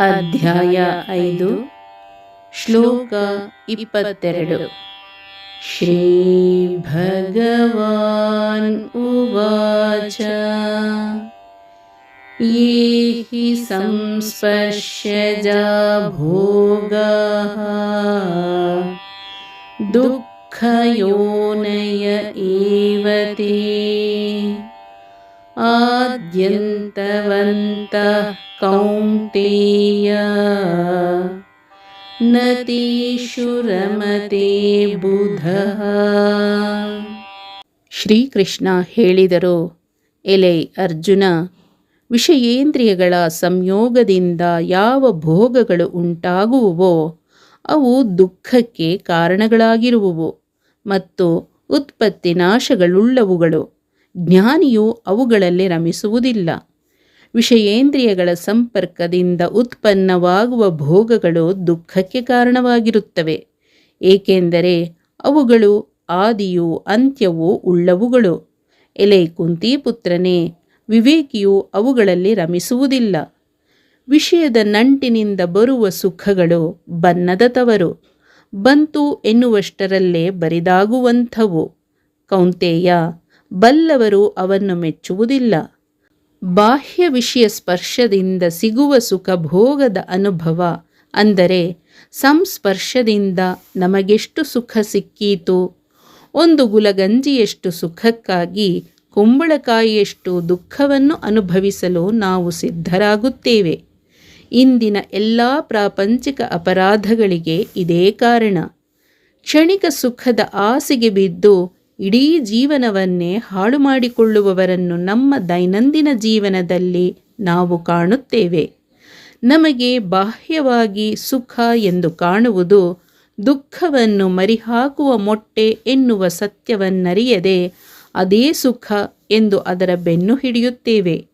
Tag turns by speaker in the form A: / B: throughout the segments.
A: ಅಧ್ಯಾಯ ಐದು ಶ್ಲೋಕ ಇಪ್ಪತ್ತೆರಡು. ಶ್ರೀ ಭಗವಾನ್ ಉವಾಚ. हि संस्पर्शजा भोग दुःखयो नय एव आद्यन्तवन्त कौन्तेय न तेषु रमते ಬುಧಃ ಶ್ರೀಕೃಷ್ಣ ಹೇಳಿದರು ಎಲೆ ಅರ್ಜುನ ವಿಷಯೇಂದ್ರಿಯಗಳ ಸಂಯೋಗದಿಂದ ಯಾವ ಭೋಗಗಳು ಉಂಟಾಗುವುವೋ ಅವು ದುಃಖಕ್ಕೆ ಕಾರಣಗಳಾಗಿರುವುವು ಮತ್ತು ಉತ್ಪತ್ತಿ ನಾಶಗಳುಳ್ಳವುಗಳು ಜ್ಞಾನಿಯು ಅವುಗಳಲ್ಲಿ ರಮಿಸುವುದಿಲ್ಲ ವಿಷಯೇಂದ್ರಿಯಗಳ ಸಂಪರ್ಕದಿಂದ ಉತ್ಪನ್ನವಾಗುವ ಭೋಗಗಳು ದುಃಖಕ್ಕೆ ಕಾರಣವಾಗಿರುತ್ತವೆ. ಏಕೆಂದರೆ ಅವುಗಳು ಆದಿಯೂ ಅಂತ್ಯವೂ ಉಳ್ಳವುಗಳು. ಎಲೆ ಕುಂತಿಪುತ್ರನೇ ವಿವೇಕಿಯು ಅವುಗಳಲ್ಲಿ ರಮಿಸುವುದಿಲ್ಲ. ವಿಷಯದ ನಂಟಿನಿಂದ ಬರುವ ಸುಖಗಳು ಬನ್ನದ ತವರು. ಬಂತು ಎನ್ನುವಷ್ಟರಲ್ಲೇ ಬರಿದಾಗುವಂಥವು. ಕೌಂತೆಯ, ಬಲ್ಲವರು ಅವನ್ನು ಮೆಚ್ಚುವುದಿಲ್ಲ. ಬಾಹ್ಯ ವಿಷಯ ಸ್ಪರ್ಶದಿಂದ ಸಿಗುವ ಸುಖ ಭೋಗದ ಅನುಭವ ಅಂದರೆ ಸಂಸ್ಪರ್ಶದಿಂದ ನಮಗೆಷ್ಟು ಸುಖ ಸಿಕ್ಕೀತು, ಒಂದು ಗುಲಗಂಜಿಯಷ್ಟು ಸುಖಕ್ಕಾಗಿ ಕುಂಬಳಕಾಯಿಯಷ್ಟು ದುಃಖವನ್ನು ಅನುಭವಿಸಲು ನಾವು ಸಿದ್ಧರಾಗುತ್ತೇವೆ. ಇಂದಿನ ಎಲ್ಲ ಪ್ರಾಪಂಚಿಕ ಅಪರಾಧಗಳಿಗೆ ಇದೇ ಕಾರಣ. ಕ್ಷಣಿಕ ಸುಖದ ಆಸೆಗೆ ಬಿದ್ದು ಇಡೀ ಜೀವನವನ್ನೇ ಹಾಳು ಮಾಡಿಕೊಳ್ಳುವವರನ್ನು ನಮ್ಮ ದೈನಂದಿನ ಜೀವನದಲ್ಲಿ ನಾವು ಕಾಣುತ್ತೇವೆ. ನಮಗೆ ಬಾಹ್ಯವಾಗಿ ಸುಖ ಎಂದು ಕಾಣುವುದು ದುಃಖವನ್ನು ಮರಿಹಾಕುವ ಮೊಟ್ಟೆ ಎನ್ನುವ ಸತ್ಯವನ್ನರಿಯದೆ ಅದೇ ಸುಖ ಎಂದು ಅದರ ಬೆನ್ನು ಹಿಡಿಯುತ್ತೇವೆ.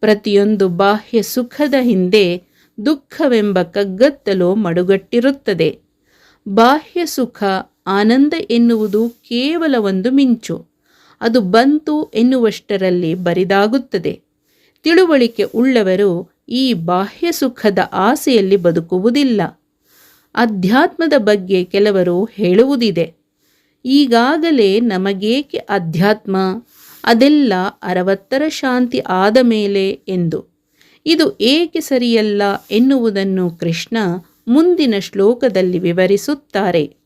A: ಪ್ರತಿಯೊಂದು ಬಾಹ್ಯ ಸುಖದ ಹಿಂದೆ ದುಃಖವೆಂಬ ಕಗ್ಗತ್ತಲು ಮಡುಗಟ್ಟಿರುತ್ತದೆ. ಬಾಹ್ಯ ಸುಖ ಆನಂದ ಎನ್ನುವುದು ಕೇವಲ ಒಂದು ಮಿಂಚು. ಅದು ಬಂತು ಎನ್ನುವಷ್ಟರಲ್ಲಿ ಬರಿದಾಗುತ್ತದೆ. ತಿಳುವಳಿಕೆ ಉಳ್ಳವರು ಈ ಬಾಹ್ಯ ಸುಖದ ಆಸೆಯಲ್ಲಿ ಬದುಕುವುದಿಲ್ಲ. ಅಧ್ಯಾತ್ಮದ ಬಗ್ಗೆ ಕೆಲವರು ಹೇಳುವುದಿದೆ. ಈಗಾಗಲೇ ನಮಗೇಕೆ ಅಧ್ಯಾತ್ಮ? ಅದೆಲ್ಲ ಅರವತ್ತರ ಶಾಂತಿ ಆದ ಮೇಲೆ ಎಂದು. ಇದು ಏಕೆ ಸರಿಯಲ್ಲ ಎನ್ನುವುದನ್ನು ಕೃಷ್ಣ ಮುಂದಿನ ಶ್ಲೋಕದಲ್ಲಿ ವಿವರಿಸುತ್ತಾರೆ.